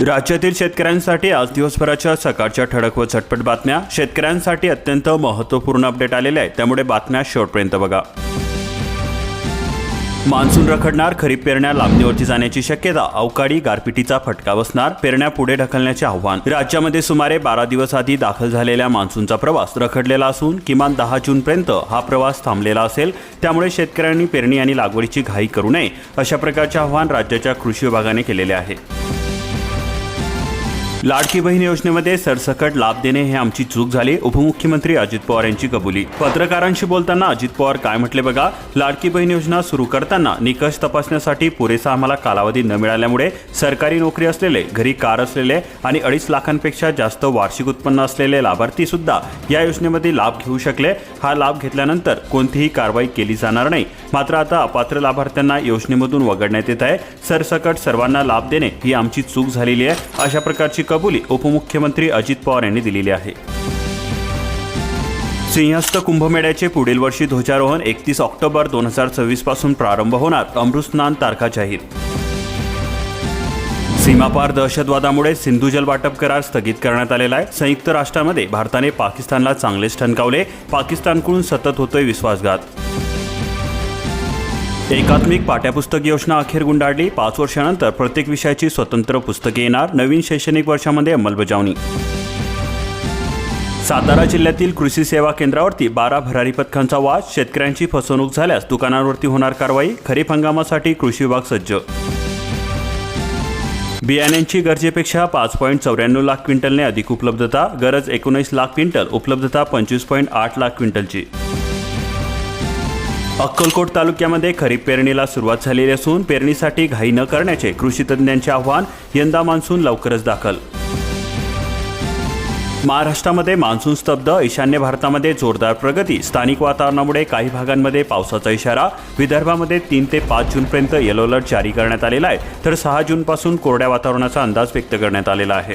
राज्यातील शेतकऱ्यांसाठी आज दिवसभराच्या सकाळच्या ठळक व झटपट बातम्या. शेतकऱ्यांसाठी अत्यंत महत्त्वपूर्ण अपडेट आलेले आहेत. त्यामुळे बातम्या शेवटपर्यंत बघा. मान्सून रखडणार खरीप पेरण्या लांबणीवरती जाण्याची शक्यता अवकाळी गारपिटीचा फटका बसणार पेरण्या पुढे ढकलण्याचे आव्हान. राज्यामध्ये सुमारे बारा दिवस आधी दाखल झालेल्या मान्सूनचा प्रवास रखडलेला असून किमान दहा जूनपर्यंत हा प्रवास थांबलेला असेल. त्यामुळे शेतकऱ्यांनी पेरणी आणि लागवडीची घाई करू नये अशा प्रकारचे आव्हान राज्याच्या कृषी विभागाने केलेले आहे. लाडकी बहीण योजनेमध्ये सरसकट लाभ देणे हे आमची चूक झाली. उपमुख्यमंत्री अजित पवार यांची कबुली. पत्रकारांशी बोलताना अजित पवार काय म्हटले बघा? लाडकी बहीण योजना सुरू करताना निकष तपासण्यासाठी पुरेसा आम्हाला कालावधी न मिळाल्यामुळे सरकारी नोकरी असलेले घरी कार असलेले आणि अडीच लाखांपेक्षा जास्त वार्षिक उत्पन्न असलेले लाभार्थी सुद्धा या योजनेमध्ये लाभ घेऊ शकले. हा लाभ घेतल्यानंतर कोणतीही कारवाई केली जाणार नाही. मात्र आता अपात्र लाभार्थ्यांना योजनेमधून वगळण्यात येत आहे. सरसकट सर्वांना लाभ देणे ही आमची चूक झालेली आहे. अशा प्रकारची कबुली उपमुख्यमंत्री अजित पवार यांनी दिलेली आहे. सिंहस्थ कुंभमेळ्याचे पुढील वर्षी ध्वजारोहण एकतीस ऑक्टोबर दोन हजार सव्वीसपासून प्रारंभ होणार अमृतस्नान तारखा जाहीर. सीमापार दहशतवादामुळे सिंधू जलवाटप करार स्थगित करण्यात आलेला आहे. संयुक्त राष्ट्रामध्ये भारताने पाकिस्तानला चांगलेच ठणकावले. पाकिस्तानकडून सतत होतोय विश्वासघात. एकात्मिक पाठ्यपुस्तक योजना अखेर गुंडाळली. पाच वर्षानंतर प्रत्येक विषयाची स्वतंत्र पुस्तके येणार. नवीन शैक्षणिक वर्षामध्ये अंमलबजावणी. सातारा जिल्ह्यातील कृषी सेवा केंद्रावरती बारा भरारी पथकांचा वाद. शेतकऱ्यांची फसवणूक झाल्यास दुकानांवरती होणार कारवाई. खरीप हंगामासाठी कृषी विभाग सज्ज. बियाण्यांची गरजेपेक्षा पाच पॉईंट चौऱ्याण्णव लाख क्विंटलने अधिक उपलब्धता. गरज एकोणीस लाख क्विंटल. उपलब्धता पंचवीस पॉईंट आठ लाख क्विंटलची. अक्कलकोट तालुक्यामध्ये खरीप पेरणीला सुरुवात झालेली असून पेरणीसाठी घाई न करण्याचे कृषी तज्ज्ञांचे आव्हान यंदा मान्सून लवकरच दाखल. महाराष्ट्रामध्ये मान्सून स्तब्ध ईशान्य भारतामध्ये जोरदार प्रगती स्थानिक वातावरणामुळे काही भागांमध्ये पावसाचा इशारा विदर्भामध्ये तीन ते पाच जूनपर्यंत येलो अलर्ट जारी करण्यात आलेला आहे. तर सहा जूनपासून कोरड्या वातावरणाचा अंदाज व्यक्त करण्यात आलेला आहे.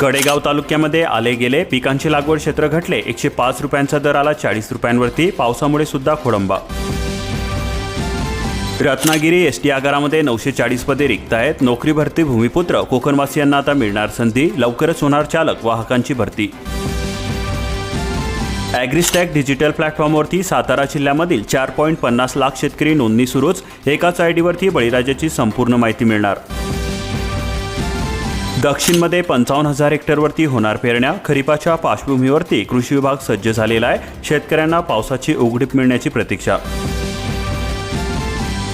कडेगाव तालुक्यामध्ये आले गेले पिकांची लागवड क्षेत्र घटले. एकशे पाच रुपयांचा दर आला चाळीस रुपयांवरती. पावसामुळे सुद्धा खोडंबा. रत्नागिरी एस टी आगारामध्ये नऊशे चाळीस पदे रिक्त आहेत. नोकरी भरती भूमिपुत्र. कोकणवासियांना आता मिळणार संधी. लवकरच होणार चालक वाहकांची भरती. ॲग्रिस्टॅक डिजिटल प्लॅटफॉर्मवरती सातारा जिल्ह्यामधील चार पॉईंट पन्नास लाख शेतकरी नोंदणी सुरूच. एकाच आय डीवरती बळीराजाची संपूर्ण माहिती मिळणार. दक्षिणमध्ये पंचावन्न हजार हेक्टरवरती होणार पेरण्या. खरीपाच्या पार्श्वभूमीवरती कृषी विभाग सज्ज झालेला आहे. शेतकऱ्यांना पावसाची उघडीप मिळण्याची प्रतीक्षा.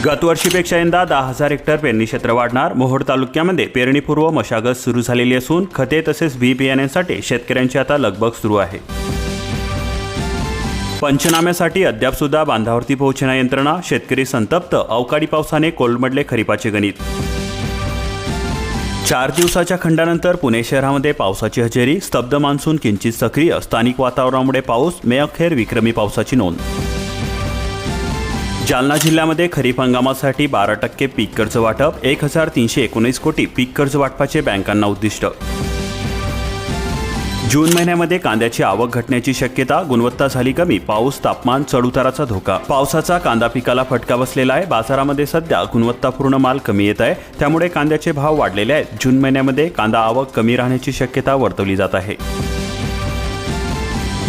गतवर्षीपेक्षा यंदा दहा हजार हेक्टर पेरणी क्षेत्र वाढणार. मोहोड तालुक्यामध्ये पेरणीपूर्व मशागत सुरू झालेली असून खते तसेच बी बियाण्यांसाठी शेतकऱ्यांची आता लगबग सुरू आहे. पंचनाम्यासाठी अद्याप सुद्धा बांधावरती पोहोचणा यंत्रणा. शेतकरी संतप्त. अवकाळी पावसाने कोलमडले खरीपाचे गणित. चार दिवसाच्या खंडानंतर पुणे शहरामध्ये पावसाची हजेरी स्तब्ध मान्सून किंचित सक्रिय स्थानिक वातावरणामुळे पाऊस मे अखेर विक्रमी पावसाची नोंद. जालना जिल्ह्यामध्ये खरीप हंगामासाठी बारा टक्के पीक कर्ज वाटप एक हजार तीनशे एकोणीस कोटी पीक कर्ज वाटपाचे बँकांना उद्दिष्ट. जून महिन्यामध्ये कांद्याची आवक घटण्याची शक्यता गुणवत्ता झाली कमी पाऊस तापमान चढउताराचा धोका. पावसाचा कांदा पिकाला फटका बसलेला आहे. बाजारामध्ये सध्या गुणवत्तापूर्ण माल कमी येत आहे. त्यामुळे कांद्याचे भाव वाढलेले आहेत. जून महिन्यामध्ये कांदा आवक कमी राहण्याची शक्यता वर्तवली जात आहे.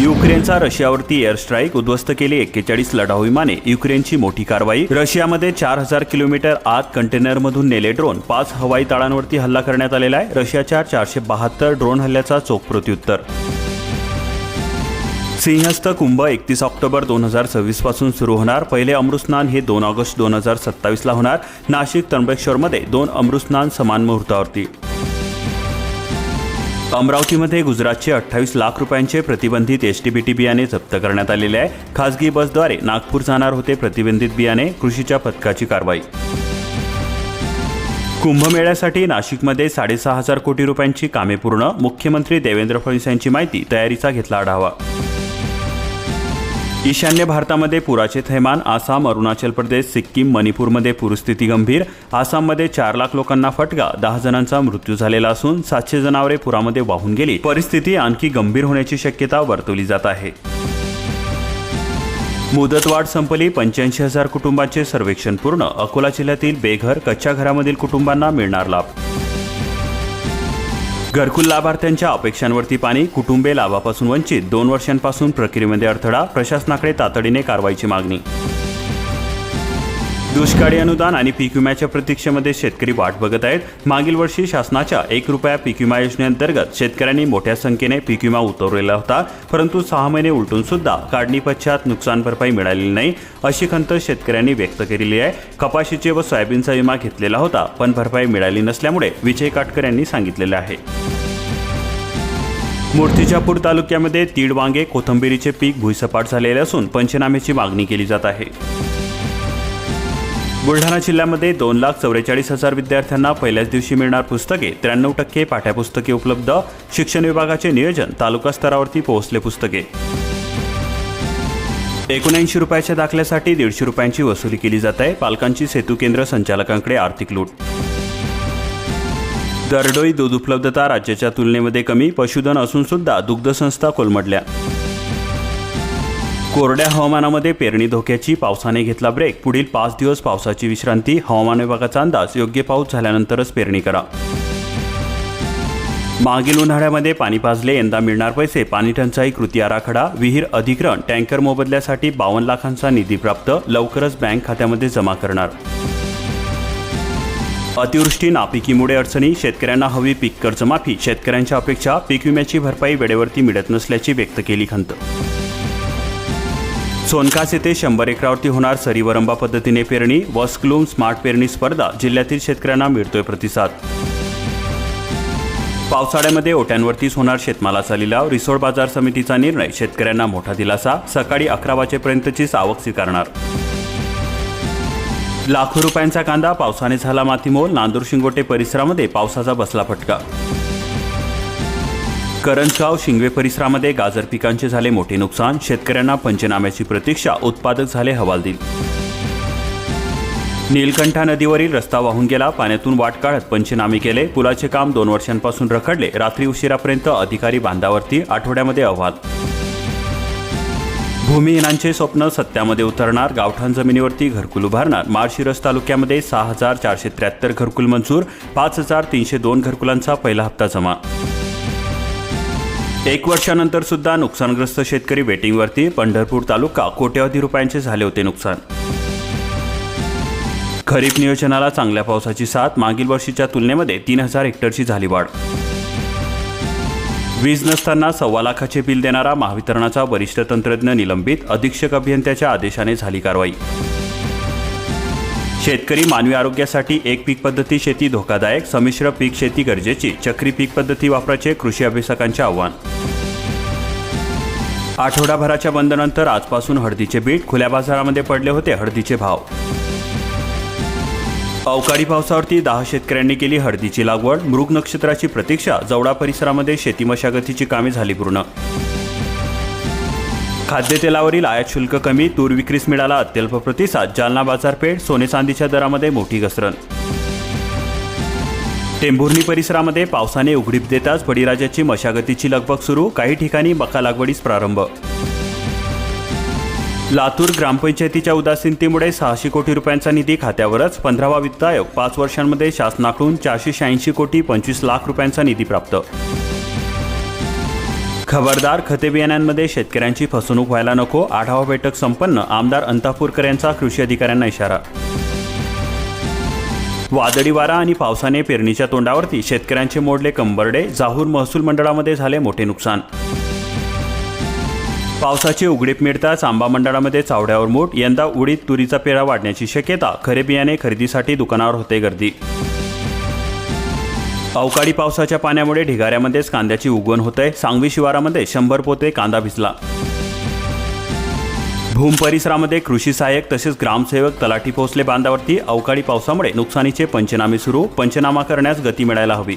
युक्रेनचा रशियावरती एअर स्ट्राईक उद्ध्वस्त केली एक्केचाळीस लढाऊ विमाने युक्रेनची मोठी कारवाई. रशियामध्ये चार हजार किलोमीटर आत कंटेनरमधून नेले ड्रोन. पाच हवाई तळांवरती हल्ला करण्यात आलेला आहे. रशियाच्या चारशे बहात्तर ड्रोन हल्ल्याचा चोख प्रत्युत्तर. सिंहस्थ कुंभ एकतीस ऑक्टोबर दोन हजार सव्वीसपासून सुरू होणार. पहिले अमृतस्नान हे दोन ऑगस्ट दोन हजार सत्तावीसला होणार. नाशिक त्र्यंबकेश्वरमध्ये दोन अमृतस्नान समान मुहूर्तावरती. अमरावतीमध्ये गुजरातचे अठ्ठावीस लाख रुपयांचे प्रतिबंधित एस टी बी टी बियाणे जप्त करण्यात आलेले आहे. खासगी बसद्वारे नागपूर जाणार होते प्रतिबंधित बियाणे कृषीच्या पथकाची कारवाई. कुंभमेळ्यासाठी नाशिकमध्ये साडेसहा हजार कोटी रुपयांची कामे पूर्ण मुख्यमंत्री देवेंद्र फडणवीस यांची माहिती तयारीचा घेतला आढावा. ईशान्य भारतामध्ये पुराचे थैमान आसाम अरुणाचल प्रदेश सिक्कीम मणिपूरमध्ये पूरस्थिती गंभीर आसाममध्ये चार लाख लोकांना फटका दहा जणांचा मृत्यू झालेला असून सातशे जनावरे पुरामध्ये वाहून गेली. परिस्थिती आणखी गंभीर होण्याची शक्यता वर्तवली जात आहे. मुदतवाढ संपली पंच्याऐंशी हजार कुटुंबांचे सर्वेक्षण पूर्ण अकोला जिल्ह्यातील बेघर कच्च्या घरामधील कुटुंबांना मिळणार लाभ घरकुल लाभार्थ्यांच्या अपेक्षांवरती पाणी कुटुंबे लाभापासून वंचित दोन वर्षांपासून प्रक्रियेमध्ये अडथळा प्रशासनाकडे तातडीने कारवाईची मागणी दुष्काळी अनुदान आणि पीक विम्याच्या प्रतीक्षेमध्ये शेतकरी वाट बघत आहेत. मागील वर्षी शासनाच्या एक रुपया पीक विमा योजनेअंतर्गत शेतकऱ्यांनी मोठ्या संख्येने पीक विमा उतरवलेला होता. परंतु सहा महिने उलटून सुद्धा काढणी पश्चात नुकसान भरपाई मिळालेली नाही अशी खंत शेतकऱ्यांनी व्यक्त केलेली आहे. कपाशीचे व सोयाबीनचा विमा घेतलेला होता पण भरपाई मिळाली नसल्यामुळे विजय काटकर यांनी सांगितलेलं आहे. मूर्तिजापूर तालुक्यामध्ये तीड वांगे कोथंबिरीचे पीक भुईसपाट झालेले असून पंचनाम्याची मागणी केली जात आहे. बुलढाणा जिल्ह्यामध्ये दोन लाख चौवेचाळीस हजार विद्यार्थ्यांना पहिल्याच दिवशी मिळणार पुस्तके त्र्याण्णव टक्के पाठ्यपुस्तके उपलब्ध शिक्षण विभागाचे नियोजन तालुका स्तरावरती पोहोचले पुस्तके. एकोणऐंशी रुपयाच्या दाखल्यासाठी दीडशे रुपयांची वसुली केली जात आहे. पालकांची सेतू केंद्र संचालकांकडे आर्थिक लूट. दरडोई दूध उपलब्धता राज्याच्या तुलनेमध्ये कमी पशुधन असून सुद्धा दुग्ध संस्था कोलमडल्या. कोरड्या हवामानामध्ये पेरणी धोक्याची पावसाने घेतला ब्रेक पुढील पाच दिवस पावसाची विश्रांती. हवामान विभागाचा अंदाज योग्य पाऊस झाल्यानंतरच पेरणी करा. मागील उन्हाळ्यामध्ये पाणी पाजले यंदा मिळणार पैसे. पाणी टंचाई कृती आराखडा विहीर अधिग्रहण टँकर मोबदल्यासाठी बावन्न लाखांचा निधी प्राप्त. लवकरच बँक खात्यामध्ये जमा करणार. अतिवृष्टी नापिकीमुळे अडचणी. शेतकऱ्यांना हवी पीक कर्जमाफी. शेतकऱ्यांच्या अपेक्षा पीक विम्याची भरपाई वेळेवरती मिळत नसल्याची व्यक्त केली खंत. सोनकास येथे शंभर एकरावरती होणार सरीवरंबा पद्धतीने पेरणी वॉस्क्लूम स्मार्ट पेरणी स्पर्धा जिल्ह्यातील शेतकऱ्यांना मिळतोय प्रतिसाद. पावसाळ्यामध्ये ओट्यांवरतीच होणार शेतमालाचा लिलाव रिसोड बाजार समितीचा निर्णय शेतकऱ्यांना मोठा दिलासा सकाळी अकरा वाजेपर्यंतचीच आवक स्वीकारणार. लाखो रुपयांचा कांदा पावसाने झाला मातीमोल नांदूर शिंगोटे परिसरामध्ये पावसाचा बसला फटका. करंजगाव शिंगवे परिसरामध्ये गाजर पिकांचे झाले मोठे नुकसान. शेतकऱ्यांना पंचनाम्याची प्रतीक्षा. उत्पादक झाले हवालदिल. नीलकंठा नदीवरील रस्ता वाहून गेला. पाण्यातून वाट काढत पंचनामे केले. पुलाचे काम दोन वर्षांपासून रखडले. रात्री उशिरापर्यंत अधिकारी बांधावरती आठवड्यामध्ये अहवाल. भूमिहीनांचे स्वप्न सत्यामध्ये उतरणार. गावठाण जमिनीवरती घरकुल उभारणार. माळशिरस तालुक्यामध्ये सहा हजार चारशे त्र्याहत्तर घरकुल मंजूर. पाच हजार तीनशे दोन घरकुलांचा पहिला हप्ता जमा. एक वर्षानंतर सुद्धा नुकसानग्रस्त शेतकरी वेटिंगवरती पंढरपूर तालुका कोट्यवधी रुपयांचे झाले होते नुकसान. खरीप नियोजनाला चांगल्या पावसाची साथ मागील वर्षीच्या तुलनेमध्ये तीन हजार हेक्टरची झाली वाढ. वीज नसताना सव्वा लाखाचे बिल देणारा महावितरणाचा वरिष्ठ तंत्रज्ञ निलंबित अधीक्षक अभियंत्याच्या आदेशाने झाली कारवाई. शेतकरी मानवी आरोग्यासाठी एक पीक पद्धती शेती धोकादायक संमिश्र पीक शेती गरजेची चक्री पीक पद्धती वापराचे कृषी अभ्यासकांचे आव्हान. आठवडाभराच्या बंदनंतर आजपासून हळदीचे बीट खुल्या बाजारामध्ये पडले होते हळदीचे भाव. अवकाळी पावसावरती दहा शेतकऱ्यांनी केली हळदीची लागवड मृग नक्षत्राची प्रतीक्षा जवळा परिसरामध्ये शेती मशागतीची कामे झाली पूर्ण. खाद्यतेलावरील आयात शुल्क कमी तूर विक्रीस मिळाला अत्यल्प प्रतिसाद जालना बाजारपेठ सोने चांदीच्या दरामध्ये मोठी घसरण. टेंभुर्णी परिसरामध्ये पावसाने उघडीप देताच बळीराजाची मशागतीची लगबग सुरू काही ठिकाणी मका लागवडीस प्रारंभ. लातूर ग्रामपंचायतीच्या उदासीनतेमुळे सहाशे कोटी रुपयांचा निधी खात्यावरच पंधरावा वित्त आयोग पाच वर्षांमध्ये शासनाकडून चारशे शहाऐंशी कोटी पंचवीस लाख रुपयांचा निधी प्राप्त. खबरदार खते बियाण्यांमध्ये शेतकऱ्यांची फसवणूक व्हायला नको आढावा बैठक संपन्न आमदार अंतापूरकर यांचा कृषी अधिकाऱ्यांना इशारा. वादळी वारा आणि पावसाने पेरणीच्या तोंडावरती शेतकऱ्यांचे मोडले कंबरडे जाहूर महसूल मंडळामध्ये झाले मोठे नुकसान. पावसाची उघडीप मिळताच आंबा मंडळामध्ये चावड्यावर मूठ यंदा उडीद तुरीचा पेरा वाढण्याची शक्यता खरे बियाणे खरेदीसाठी दुकानावर होते गर्दी. अवकाळी पावसाच्या पाण्यामुळे ढिगाऱ्यामध्येच कांद्याची उगवण होते सांगवी शिवारामध्ये शंभर पोते कांदा भिजला. भूम परिसरामध्ये कृषी सहाय्यक तसेच ग्रामसेवक तलाठी पोहोचले बांधावरती. अवकाळी पावसामुळे नुकसानीचे पंचनामे सुरू. पंचनामा करण्यास गती मिळायला हवी.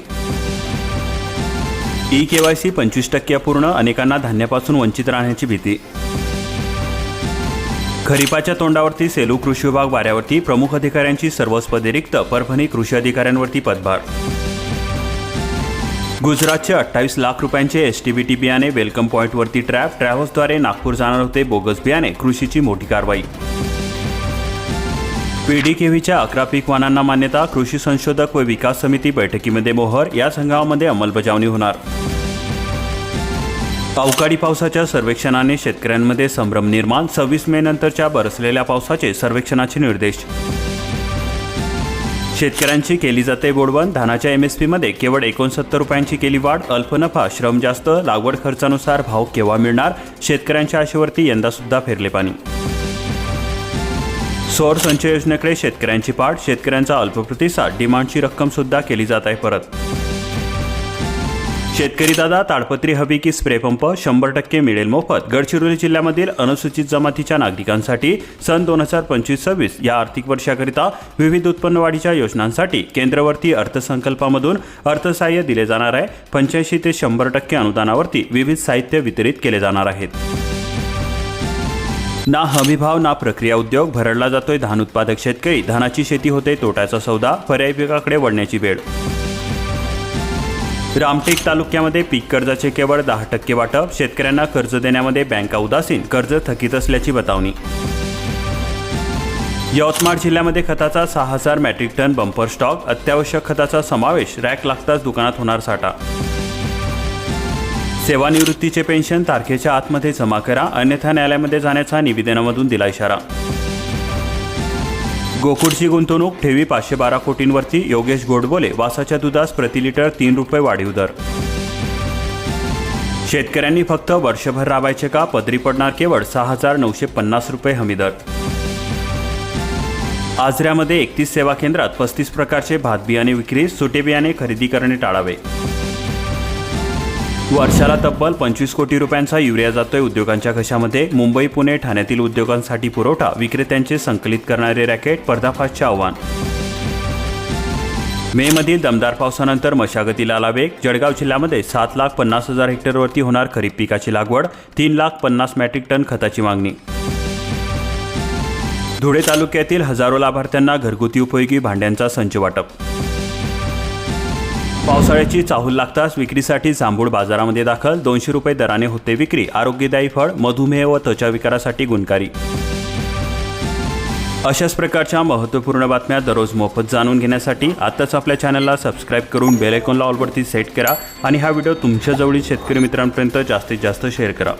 ई केवायसी पंचवीस टक्के अपूर्ण. अनेकांना धान्यापासून वंचित राहण्याची भीती. खरीपाच्या तोंडावरती सेलू कृषी विभाग वाऱ्यावरती. प्रमुख अधिकाऱ्यांची सर्वच पदे रिक्त. परभणी कृषी अधिकाऱ्यांवरती पदभार. गुजरातचे अठ्ठावीस लाख रुपयांचे एस टी बी टी बियाणे वेलकम पॉईंटवरती ट्रॅप. ट्रॅव्हल्सद्वारे नागपूर जाणार होते बोगस बियाणे. कृषीची मोठी कारवाई. पीडीकेव्हीच्या अकरा पीक वाहनांना मान्यता कृषी संशोधक व विकास समिती बैठकीमध्ये मोहर. या संघामध्ये अंमलबजावणी होणार. अवकाळी पावसाच्या सर्वेक्षणाने शेतकऱ्यांमध्ये संभ्रम निर्माण. सव्वीस मे नंतरच्या बरसलेल्या पावसाचे सर्वेक्षणाचे निर्देश. शेतकऱ्यांची केली जाते बोडवण धानाच्या एम एस पीमध्ये केवळ एकोणसत्तर रुपयांची केली वाढ. अल्प नफा श्रम जास्त लागवड खर्चानुसार भाव केव्हा मिळणार? शेतकऱ्यांच्या आशेवरती यंदासुद्धा फिरले पाणी. सौर संचय योजनेकडे शेतकऱ्यांची पाठ. शेतकऱ्यांचा अल्प प्रतिसाद डिमांडची रक्कमसुद्धा केली जात आहे परत. शेतकरी दादा ताडपत्री हवी की स्प्रे पंप शंभर टक्के मिळेल मोफत. गडचिरोली जिल्ह्यामधील अनुसूचित जमातीच्या नागरिकांसाठी सन दोन हजार पंचवीस सव्वीस या आर्थिक वर्षाकरिता विविध उत्पन्न वाढीच्या योजनांसाठी केंद्रवर्ती अर्थसंकल्पामधून अर्थसहाय्य दिले जाणार आहे. पंच्याऐंशी ते शंभर टक्के अनुदानावरती विविध साहित्य वितरित केले जाणार आहेत. ना हमीभाव ना प्रक्रिया उद्योग भरडला जातोय धान उत्पादक शेतकरी. धानाची शेती होते तोट्याचा सौदा पर्याय पिकाकडे वळण्याची वेळ. रामटेक तालुक्यामध्ये पीक कर्जाचे केवळ दहा टक्के वाटप शेतकऱ्यांना कर्ज देण्यामध्ये बँका उदासीन कर्ज थकीत असल्याची बतावणी. यवतमाळ जिल्ह्यामध्ये खताचा सहा हजार मॅट्रिक टन बंपर स्टॉक अत्यावश्यक खताचा समावेश रॅक लागताच दुकानात होणार साठा. सेवानिवृत्तीचे पेन्शन तारखेच्या आतमध्ये जमा करा अन्यथा न्यायालयामध्ये जाण्याचा निवेदनामधून दिला इशारा. गोकुळची गुंतवणूक ठेवी पाचशे बारा कोटींवरती योगेश गोडबोले वासाच्या दुधास प्रति लिटर तीन रुपये वाढीव दर. शेतकऱ्यांनी फक्त वर्षभर राबायचे का? पदरी पडणार केवळ सहा हजार नऊशे पन्नास रुपये हमी दर. आजऱ्यामध्ये एकतीस सेवा केंद्रात पस्तीस प्रकारचे भात बियाणे विक्री सुटे बियाणे खरेदी करणे टाळावे. वर्षाला तब्बल पंचवीस कोटी रुपयांचा युरिया जातोय उद्योगांच्या घशामध्ये. मुंबई पुणे ठाण्यातील उद्योगांसाठी पुरवठा विक्रेत्यांचे संकलित करणारे रॅकेट पर्दाफाशचे आव्हान. मे मधील दमदार पावसानंतर मशागतीला आला वेग जळगाव जिल्ह्यामध्ये सात लाख पन्नास हजार हेक्टरवरती होणार खरीप पिकाची लागवड तीन लाख पन्नास मॅट्रिक टन खताची मागणी. धुळे तालुक्यातील हजारो लाभार्थ्यांना घरगुती उपयोगी भांड्यांचा संच वाटप. पावसाळ्याची चाहूल लागताच विक्रीसाठी जांभूळ बाजारामध्ये दाखल दोनशे रुपये दराने होते विक्री आरोग्यदायी फळ मधुमेह व त्वचा विकारासाठी गुणकारी. अशाच प्रकारच्या महत्त्वपूर्ण बातम्या दररोज मोफत जाणून घेण्यासाठी आत्ताच आपल्या चॅनलला सबस्क्राईब करून बेलायकॉनला ऑलवरती सेट करा आणि हा व्हिडिओ तुमच्या जवळील शेतकरी मित्रांपर्यंत जास्तीत जास्त शेअर करा.